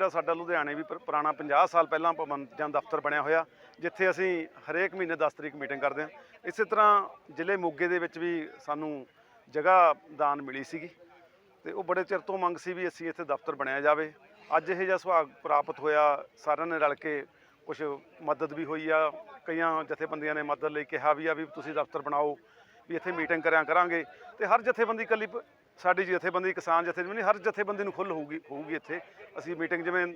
ਜਿਹੜਾ ਸਾਡਾ ਲੁਧਿਆਣੇ ਵੀ ਪੁਰ- ਪੁਰਾਣਾ 50 ਸਾਲ ਪਹਿਲਾਂ ਭਵਨ ਜਾਂ ਦਫ਼ਤਰ ਬਣਿਆ ਹੋਇਆ, ਜਿੱਥੇ ਅਸੀਂ ਹਰੇਕ ਮਹੀਨੇ 10 ਤਰੀਕ ਮੀਟਿੰਗ ਕਰਦੇ ਹਾਂ। ਇਸੇ ਤਰ੍ਹਾਂ ਜ਼ਿਲ੍ਹੇ ਮੋਗੇ ਦੇ ਵਿੱਚ ਵੀ ਸਾਨੂੰ ਜਗ੍ਹਾ ਦਾਨ ਮਿਲੀ ਸੀਗੀ ਤੇ ਉਹ ਬੜੇ ਚਿਰ ਤੋਂ ਮੰਗ ਸੀ ਵੀ ਅਸੀਂ ਇੱਥੇ ਦਫ਼ਤਰ ਬਣਾਇਆ ਜਾਵੇ। ਅੱਜ ਇਹ ਜਿਹਾ ਸੁਭਾਗ ਪ੍ਰਾਪਤ ਹੋਇਆ, ਸਾਰਿਆਂ ਨੇ ਰਲ ਕੇ ਕੁਝ ਮਦਦ ਵੀ ਹੋਈ ਆ। ਕਈਆਂ ਜਥੇਬੰਦੀਆਂ ਨੇ ਮਦਦ ਲਈ ਕਿਹਾ ਵੀ ਆ ਵੀ ਤੁਸੀਂ ਦਫ਼ਤਰ ਬਣਾਓ, ਵੀ ਇੱਥੇ ਮੀਟਿੰਗ ਕਰਿਆ ਕਰਾਂਗੇ ਤੇ ਹਰ ਜਥੇਬੰਦੀ ਇਕੱਲੀ ਸਾਡੀ ਜਥੇਬੰਦੀ ਕਿਸਾਨ ਜਥੇਬੰਦੀ ਹਰ ਜਥੇਬੰਦੀ ਨੂੰ ਖੁੱਲ੍ਹ ਹੋਊਗੀ ਹੋਊਗੀ ਇੱਥੇ। ਅਸੀਂ ਮੀਟਿੰਗ ਜਿਵੇਂ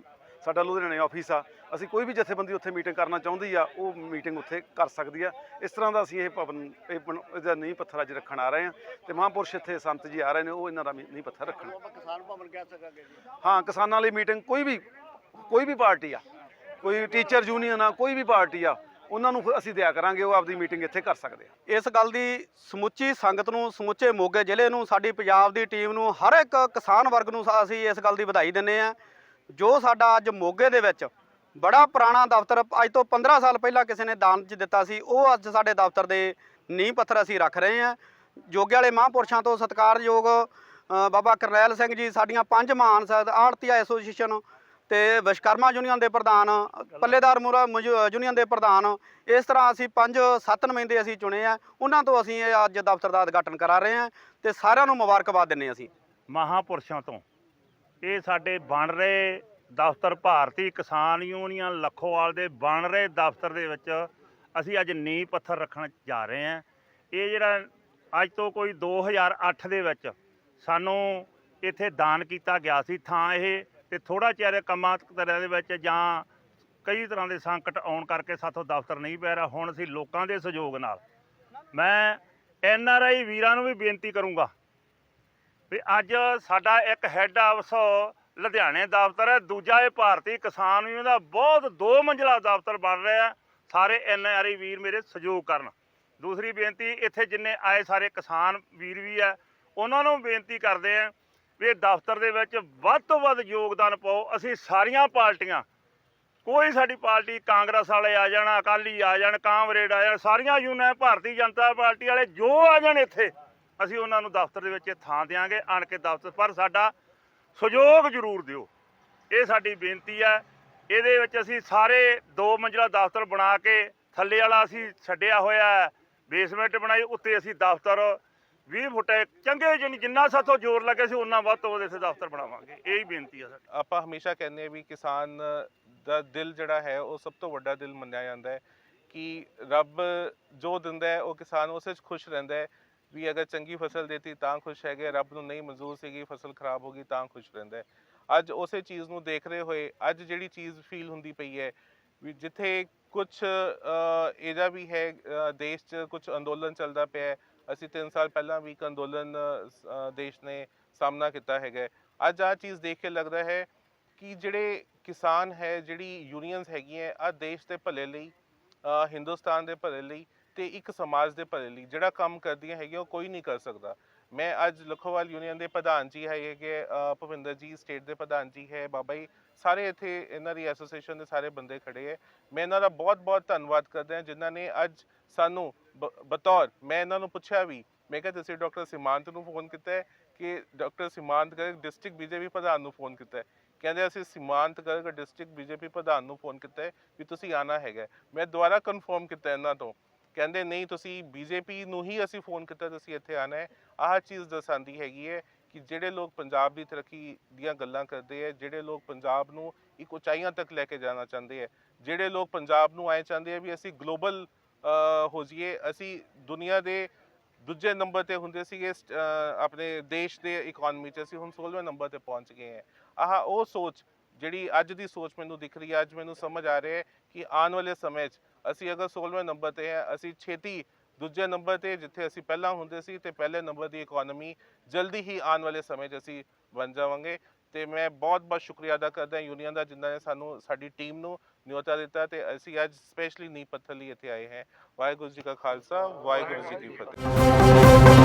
ਸਾਡਾ ਲੁਧਿਆਣੇ ਆਫਿਸ ਆ ਅਸੀਂ ਕੋਈ ਵੀ ਜਥੇਬੰਦੀ ਉੱਥੇ ਮੀਟਿੰਗ ਕਰਨਾ ਚਾਹੁੰਦੀ ਆ ਉਹ ਮੀਟਿੰਗ ਉੱਥੇ ਕਰ ਸਕਦੀ ਆ। ਇਸ ਤਰ੍ਹਾਂ ਦਾ ਅਸੀਂ ਇਹ ਭਵਨ ਇਹ ਇਹਦਾ ਨੀਂਹ ਪੱਥਰ ਅੱਜ ਰੱਖਣ ਆ ਰਹੇ ਹਾਂ ਤੇ ਮਹਾਂਪੁਰਸ਼ ਇੱਥੇ ਸੰਤ ਜੀ ਆ ਰਹੇ ਨੇ ਉਹ ਇਹਨਾਂ ਦਾ ਨੀਂਹ ਪੱਥਰ ਰੱਖਣ। ਕਿਸਾਨ ਭਵਨ ਕਹਿ ਸਕਾਂਗੇ ਜੀ। ਹਾਂ ਕਿਸਾਨਾਂ ਲਈ ਮੀਟਿੰਗ ਕੋਈ ਵੀ ਕੋਈ ਵੀ ਪਾਰਟੀ ਆ ਕੋਈ ਟੀਚਰ ਯੂਨੀਅਨ ਆ ਕੋਈ ਵੀ ਪਾਰਟੀ ਆ ਉਹਨਾਂ ਨੂੰ ਅਸੀਂ ਦਿਆ ਕਰਾਂਗੇ, ਉਹ ਆਪਦੀ ਮੀਟਿੰਗ ਇੱਥੇ ਕਰ ਸਕਦੇ ਆ। ਇਸ ਗੱਲ ਦੀ ਸਮੁੱਚੀ ਸੰਗਤ ਨੂੰ, ਸਮੁੱਚੇ ਮੋਗੇ ਜ਼ਿਲ੍ਹੇ ਨੂੰ, ਸਾਡੀ ਪੰਜਾਬ ਦੀ ਟੀਮ ਨੂੰ, ਹਰ ਇੱਕ ਕਿਸਾਨ ਵਰਗ ਨੂੰ ਅਸੀਂ ਇਸ ਗੱਲ ਦੀ ਵਧਾਈ ਦਿੰਦੇ ਆ, ਜੋ ਸਾਡਾ ਅੱਜ ਮੋਗੇ ਦੇ ਵਿੱਚ ਬੜਾ ਪੁਰਾਣਾ ਦਫ਼ਤਰ, ਅੱਜ ਤੋਂ 15 ਸਾਲ ਪਹਿਲਾਂ ਕਿਸੇ ਨੇ ਦਾਨ 'ਚ ਦਿੱਤਾ ਸੀ, ਉਹ ਅੱਜ ਸਾਡੇ ਦਫ਼ਤਰ ਦੇ ਨੀਂਹ ਪੱਥਰ ਅਸੀਂ ਰੱਖ ਰਹੇ ਹਾਂ ਜੋਗੇ ਵਾਲੇ ਮਹਾਂਪੁਰਸ਼ਾਂ ਤੋਂ ਸਤਿਕਾਰਯੋਗ ਬਾਬਾ ਕਰਨੈਲ ਸਿੰਘ ਜੀ, ਸਾਡੀਆਂ ਪੰਜ ਮਹਾਨ ਸਾਹਿਬ ਆੜਤੀਆ ਐਸੋਸੀਏਸ਼ਨ ਤੇ ਵਿਸ਼ਕਰਮਾ ਯੂਨੀਅਨ ਦੇ ਪ੍ਰਧਾਨ, ਪੱਲੇਦਾਰ ਮੁਰਾ, ਮਜੂ- ਯੂਨੀਅਨ ਦੇ ਪ੍ਰਧਾਨ, ਇਸ ਤਰ੍ਹਾਂ ਅਸੀਂ ਪੰਜ, ਸੱਤ ਨੁਮਾਇੰਦੇ ਅਸੀਂ ਚੁਣੇ ਆ। ਉਹਨਾਂ ਤੋਂ ਅਸੀਂ ਇਹ ਅੱਜ ਦਫ਼ਤਰ ਦਾ ਉਦਘਾਟਨ ਕਰਾ ਰਹੇ ਹਾਂ ਤੇ ਸਾਰਿਆਂ ਨੂੰ ਮੁਬਾਰਕਬਾਦ ਦਿੰਨੇ ਅਸੀਂ। ਮਹਾਪੁਰਸ਼ਾਂ ਤੋਂ। ਇਹ ਸਾਡੇ ਬਣ ਰਹੇ ਦਫ਼ਤਰ ਭਾਰਤੀ ਕਿਸਾਨ ਯੂਨੀਅਨ ਲੱਖੋਵਾਲ ਦੇ ਬਣ ਰਹੇ ਦਫ਼ਤਰ ਦੇ ਵਿੱਚ ਅਸੀਂ ਅੱਜ ਨੀਂਹ ਪੱਥਰ ਰੱਖਣ ਜਾ ਰਹੇ ਹਾਂ। ਇਹ ਜਿਹੜਾ ਅੱਜ ਤੋਂ ਕੋਈ 2008 ਦੇ ਵਿੱਚ ਸਾਨੂੰ ਇੱਥੇ ਦਾਨ ਕੀਤਾ ਗਿਆ ਸੀ। ਥਾਂ ਇਹ ਤੇ ਥੋੜਾ ਚਿਰ ਕੰਮਾਂ ਤਰ੍ਹਾਂ ਦੇ ਵਿੱਚ ਜਾਂ ਕਈ ਤਰ੍ਹਾਂ ਦੇ ਸੰਕਟ ਆਉਣ ਕਰਕੇ ਸਾਥੋਂ ਦਫ਼ਤਰ ਨਹੀਂ ਪੈ ਰਿਹਾ, ਹੁਣ ਅਸੀਂ ਲੋਕਾਂ ਦੇ ਸਹਿਯੋਗ ਨਾਲ ਮੈਂ ਐਨ ਆਰ ਆਈ ਵੀਰਾਂ ਨੂੰ ਵੀ ਬੇਨਤੀ ਕਰੂੰਗਾ ਵੀ ਅੱਜ ਸਾਡਾ ਇੱਕ ਹੈੱਡ ਆਫਿਸ ਲੁਧਿਆਣੇ ਦਫ਼ਤਰ ਹੈ, ਦੂਜਾ ਇਹ ਭਾਰਤੀ ਕਿਸਾਨ ਯੂਨੀਅਨ ਦਾ ਬਹੁਤ ਦੋ ਮੰਜ਼ਲਾ ਦਫ਼ਤਰ ਬਣ ਰਿਹਾ ਹੈ। ਸਾਰੇ ਐਨ ਆਰ ਆਈ ਵੀਰ ਮੇਰੇ ਸਹਿਯੋਗ ਕਰਨ ਦੂਸਰੀ ਬੇਨਤੀ, ਇੱਥੇ ਜਿੰਨੇ ਆਏ ਸਾਰੇ ਕਿਸਾਨ ਵੀਰ ਵੀ ਹੈ, ਉਹਨਾਂ ਨੂੰ ਬੇਨਤੀ ਕਰਦੇ ਆ ਵੀ ਇਹ ਦਫ਼ਤਰ ਦੇ ਵਿੱਚ ਵੱਧ ਤੋਂ ਵੱਧ ਯੋਗਦਾਨ ਪਾਓ, ਅਸੀਂ ਸਾਰੀਆਂ ਪਾਰਟੀਆਂ, ਕੋਈ ਸਾਡੀ ਪਾਰਟੀ ਕਾਂਗਰਸ ਵਾਲੇ ਆ ਜਾਣ, ਅਕਾਲੀ ਆ ਜਾਣ ਕਾਮਰੇਡ ਆ ਜਾਣ, ਸਾਰੀਆਂ ਯੂਨੀਅਨ ਭਾਰਤੀ ਜਨਤਾ ਪਾਰਟੀ ਵਾਲੇ ਜੋ ਆ ਜਾਣ ਇੱਥੇ, ਅਸੀਂ ਉਹਨਾਂ ਨੂੰ ਦਫ਼ਤਰ ਦੇ ਵਿੱਚ ਥਾਂ ਦੇਾਂਗੇ ਆਣ ਕੇ ਦਫ਼ਤਰ, ਪਰ ਸਾਡਾ ਸਹਿਯੋਗ ਜ਼ਰੂਰ ਦਿਓ। ਇਹ ਸਾਡੀ ਬੇਨਤੀ ਹੈ, ਇਹਦੇ ਵਿੱਚ ਅਸੀਂ ਸਾਰੇ ਦੋ ਮੰਜ਼ਲਾ ਦਫ਼ਤਰ ਬਣਾ ਕੇ ਥੱਲੇ ਵਾਲਾ ਅਸੀਂ ਛੱਡਿਆ ਹੋਇਆ ਬੇਸਮੈਂਟ ਬਣਾਈ, ਉੱਤੇ ਅਸੀਂ ਦਫ਼ਤਰ 20 ਫੁੱਟ ਚੰਗੇ ਜਿੰਨ- ਜਿੰਨਾ ਸਾਥੋਂ ਜ਼ੋਰ ਲੱਗੇ ਸੀ ਉਹਨਾਂ ਵੱਧ ਤੋਂ ਵੱਧ ਇੱਥੇ ਦਫ਼ਤਰ ਬਣਾਵਾਂਗੇ। ਇਹ ਹੀ ਬੇਨਤੀ ਹੈ ਸਾਡੀ। ਆਪਾਂ ਹਮੇਸ਼ਾ ਕਹਿੰਦੇ ਆ ਵੀ ਕਿਸਾਨ ਦਾ ਦਿਲ ਜਿਹੜਾ ਹੈ, ਉਹ ਸਭ ਤੋਂ ਵੱਡਾ ਦਿਲ ਮੰਨਿਆ ਜਾਂਦਾ ਹੈ ਕਿ ਰੱਬ ਜੋ ਦਿੰਦਾ ਹੈ, ਉਹ ਕਿਸਾਨ ਉਸੇ 'ਚ ਖੁਸ਼ ਰਹਿੰਦਾ ਹੈ ਵੀ ਅਗਰ ਚੰਗੀ ਫਸਲ ਦੇਤੀ ਤਾਂ ਖੁਸ਼ ਹੈਗੇ, ਰੱਬ ਨੂੰ ਨਹੀਂ ਮਨਜ਼ੂਰ ਸੀਗੀ, ਫਸਲ ਖਰਾਬ ਹੋ ਗਈ ਤਾਂ ਖੁਸ਼ ਰਹਿੰਦਾ ਹੈ। ਅੱਜ ਉਸੇ ਚੀਜ਼ ਨੂੰ ਦੇਖਦੇ ਹੋਏ, ਅੱਜ ਜਿਹੜੀ ਚੀਜ਼ ਫੀਲ ਹੁੰਦੀ ਪਈ ਹੈ ਵੀ ਜਿੱਥੇ ਕੁਝ ਇਹਦਾ ਵੀ ਹੈ ਦੇਸ਼ 'ਚ ਕੁਝ ਅੰਦੋਲਨ ਚੱਲਦਾ ਪਿਆ ਹੈ ਅਸੀਂ 3 ਸਾਲ ਪਹਿਲਾਂ ਵੀ ਇੱਕ ਅੰਦੋਲਨ ਦੇਸ਼ ਨੇ ਸਾਹਮਣਾ ਕੀਤਾ ਹੈਗਾ ਅੱਜ ਆ ਚੀਜ਼ ਦੇਖ ਕੇ ਲੱਗਦਾ ਹੈ ਕਿ ਜਿਹੜੇ ਕਿਸਾਨ ਹੈ, ਜਿਹੜੀ ਯੂਨੀਅਨਸ ਹੈਗੀਆਂ ਆ ਦੇਸ਼ ਦੇ ਭਲੇ ਲਈ ਹਿੰਦੁਸਤਾਨ ਦੇ ਭਲੇ ਲਈ ਤੇ ਇੱਕ ਸਮਾਜ ਦੇ ਭਲੇ ਲਈ ਜਿਹੜਾ ਕੰਮ ਕਰਦੀਆਂ ਹੈਗੀਆਂ, ਉਹ ਕੋਈ ਨਹੀਂ ਕਰ ਸਕਦਾ। ਮੈਂ ਅੱਜ ਲਖੋਵਾਲ ਯੂਨੀਅਨ ਦੇ ਪ੍ਰਧਾਨ ਜੀ ਹੈਗੇ ਅ, ਭੁਪਿੰਦਰ ਜੀ ਸਟੇਟ ਦੇ ਪ੍ਰਧਾਨ ਜੀ ਹੈ ਬਾਬਾ ਜੀ ਸਾਰੇ ਇੱਥੇ ਇਹਨਾਂ ਦੀ ਐਸੋਸੀਏਸ਼ਨ ਦੇ ਸਾਰੇ ਬੰਦੇ ਖੜੇ ਹੈ। ਮੈਂ ਇਹਨਾਂ ਦਾ ਬਹੁਤ ਬਹੁਤ ਧੰਨਵਾਦ ਕਰਦਾ ਹਾਂ ਜਿਨ੍ਹਾਂ ਨੇ ਅੱਜ ਸਾਨੂੰ ਬ- ਬਤੌਰ ਮੈਂ ਇਹਨਾਂ ਨੂੰ ਪੁੱਛਿਆ ਵੀ ਮੈਂ ਕਿਹਾ ਤੁਸੀਂ ਡਾਕਟਰ ਸੀਮਾਂਤ ਨੂੰ ਫੋਨ ਕੀਤਾ ਕਿ doctor Seemant Garg district BJP ਪ੍ਰਧਾਨ ਨੂੰ ਫੋਨ ਕੀਤਾ ਕਹਿੰਦੇ ਅਸੀਂ ਸੀਮਾਂਤ ਗਰਗ ਡਿਸਟ੍ਰਿਕਟ ਬੀਜੇਪੀ ਪ੍ਰਧਾਨ ਨੂੰ ਫੋਨ ਕੀਤਾ ਵੀ ਤੁਸੀਂ ਆਣਾ ਹੈਗਾ ਮੈਂ ਦੁਬਾਰਾ ਕਨਫਰਮ ਕੀਤਾ ਇਹਨਾਂ ਤੋਂ ਕਹਿੰਦੇ, ਨਹੀਂ, ਤੁਸੀਂ ਬੀਜੇਪੀ ਨੂੰ ਹੀ ਅਸੀਂ ਫੋਨ ਕੀਤਾ ਤੁਸੀਂ ਇੱਥੇ ਆਣਾ ਹੈ। ਆਹ ਚੀਜ਼ ਦਰਸਾਉਂਦੀ ਹੈਗੀ ਹੈ ਕਿ ਜਿਹੜੇ ਲੋਕ ਪੰਜਾਬ ਦੀ ਤਰੱਕੀ ਦੀਆਂ ਗੱਲਾਂ ਕਰਦੇ ਹੈ, ਜਿਹੜੇ ਲੋਕ ਪੰਜਾਬ ਨੂੰ ਇੱਕ ਉਚਾਈਆਂ ਤੱਕ ਲੈ ਕੇ ਜਾਣਾ ਚਾਹੁੰਦੇ ਹੈ, ਜਿਹੜੇ ਲੋਕ ਪੰਜਾਬ ਨੂੰ ਆਏ ਚਾਹੁੰਦੇ ਆ ਵੀ ਅਸੀਂ ਗਲੋਬਲ ਹੋ ਜਾਈਏ, ਅਸੀਂ ਦੁਨੀਆ ਦੇ ਦੂਜੇ ਨੰਬਰ ਤੇ ਹੁੰਦੇ ਸੀਗੇ, ਸ- ਆਪਣੇ ਦੇਸ਼ ਦੇ ਇਕਨੋਮੀ 'ਚ ਅਸੀਂ ਹੁਣ 16ਵੇਂ ਨੰਬਰ ਤੇ ਪਹੁੰਚ ਗਏ ਹਾਂ। ਆਹ ਉਹ ਸੋਚ ਜਿਹੜੀ ਅੱਜ ਦੀ ਸੋਚ ਮੈਨੂੰ ਦਿਖ ਰਹੀ ਹੈ, ਅੱਜ ਮੈਨੂੰ ਸਮਝ ਆ ਰਿਹਾ ਹੈ ਕਿ ਆਉਣ ਵਾਲੇ ਸਮੇਂ 'ਚ ਅਸੀਂ ਅਗਰ 16ਵੇਂ ਨੰਬਰ ਤੇ ਹੈ, ਅਸੀਂ ਛੇਤੀ ਦੂਜੇ ਨੰਬਰ ਤੇ, ਜਿੱਥੇ ਅਸੀਂ ਪਹਿਲਾਂ ਹੁੰਦੇ ਸੀ ਤੇ ਪਹਿਲੇ ਨੰਬਰ ਦੀ ਇਕਨੋਮੀ ਜਲਦੀ ਹੀ ਆਉਣ ਵਾਲੇ ਸਮੇਂ 'ਚ ਅਸੀਂ ਬਣ ਜਾਵਾਂਗੇ। ਤੇ ਮੈਂ ਬਹੁਤ ਬਹੁਤ ਸ਼ੁਕਰੀਆ ਅਦਾ ਕਰਦਾ ਯੂਨੀਅਨ ਦਾ, ਜਿਨ੍ਹਾਂ ਨੇ ਸਾਨੂੰ, ਸਾਡੀ ਟੀਮ ਨੂੰ ਨਿਯੋਤਾ ਦਿੱਤਾ ਤੇ ਅਸੀਂ ਅੱਜ ਸਪੈਸ਼ਲੀ ਨੀਂਹ ਪੱਥਰ ਲਈ ਇੱਥੇ ਆਏ ਹਾਂ। ਵਾਹਿਗੁਰੂ ਜੀ ਕਾ ਖਾਲਸਾ, ਵਾਹਿਗੁਰੂ ਜੀ ਕੀ ਫਤਿਹ।